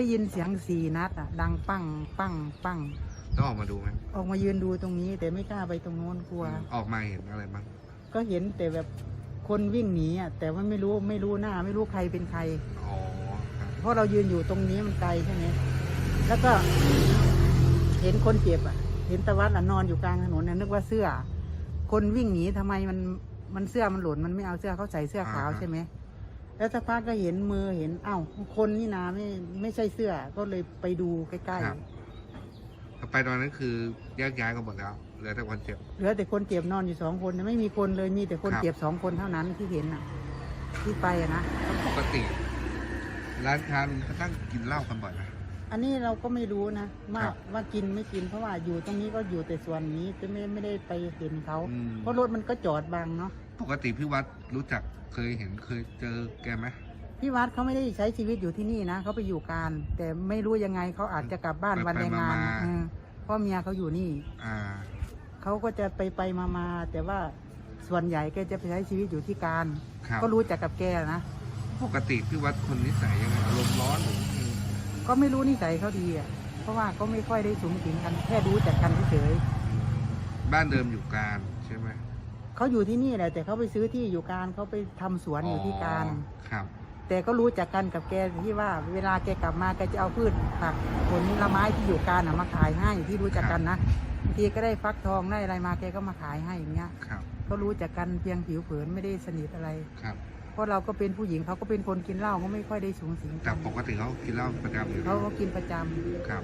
ได้ยินเสียงสี่นัดอะ ดังปังปังปังต้องออกมาดูไหมออกมายืนดูตรงนี้ แต่ไม่กล้าไปตรงโน้นกลัว ออกมาเห็นอะไรบ้างก็เห็นแต่แบบคนวิ่งหนีอะแต่ว่าไม่รู้ไม่รู้หน้า ไม่รู้ใครเป็นใคร อ๋อครับเพราะเรายืนอยู่ตรงนี้มันไกลใช่ไหมแล้วก็เห็นคนเจ็บอะ เห็นตะวัดอะนอนอยู่กลางถนนน่ะนึกว่าเสื้อ คนวิ่งหนีทำไมมันมันเสื้อมันหล่นมันไม่เอาเสื้อเขาใส่เสื้อขาวใช่ไหม แล้วสักพักก็เห็นมือเห็นอ้าวคนนี่นาไม่ไม่ใช่เสื้อ ก็เลยไปดูใกล้ครับ ไปตอนนั้นคือแยกย้ายกันหมดแล้วเหลือแต่คนเจ็บ ๆเหลือแต่คนเจ็บนอนอยู่สองคนไม่มีคนเลยมีแต่คนครับ เจ็บสองคนเท่านั้นที่เห็นอะ ที่ไปอะนะแล้วปกติ ร้านค้ามันเขาตั้งกินเหล้ากันบ่อยไหมอันนี้เราก็ไม่รู้นะว่าครับว่ากินไม่กินเพราะว่าอยู่ตรงนี้ก็อยู่แต่ส่วนนี้จะไม่ไม่ได้ไปเห็นเขาอืม เพราะรถมันก็จอดบังเนาะ ปกติพี่วัดรู้จักเคยเห็นเคยเจอแกไหมพี่วัดเขาไม่ได้ใช้ชีวิตอยู่ที่นี่นะเขาไปอยู่การ แต่ไม่รู้ยังไงเขาอาจจะกลับบ้านวันแรงงานเออเพราะเมียเขาอยู่นี่อ่า เขาก็จะไปไปมามาแต่ว่าส่วนใหญ่แกจะไปใช้ชีวิตอยู่ที่การ ครับ ก็รู้จักกับแกนะปกติพี่วัดคนนิสัยยังไงอารมณ์ร้อนหรือยังไงก็ไม่รู้นิสัยเขาดีอะเพราะว่าก็ไม่ค่อยได้สูงสิงกันแค่รู้จักกันเฉยบ้านเดิมอยู่การใช่ไหมๆ เขาอยู่ที่นี่แหละ แต่เขาไปซื้อที่อยู่การเขาไปทำสวนอยู่ที่การ ครับ แต่ก็รู้จักกันกับแกที่ว่า เวลาแกกลับมาแกจะเอาพืชผักผลไม้ที่อยู่การน่ะมาขายให้ที่รู้จักกันนะบางทีก็ได้ฟักทองได้อะไรมาแกก็มาขายให้อย่างเงี้ยครับ ก็รู้จักกันเพียงผิวเผินไม่ได้สนิทอะไร ครับ เพราะเราก็เป็นผู้หญิงเขาก็เป็นคนกินเหล้าก็ไม่ค่อยได้สูงสิงแต่กันปกติเขากินเหล้าประจำอยู่เขาก็กินประจำครับ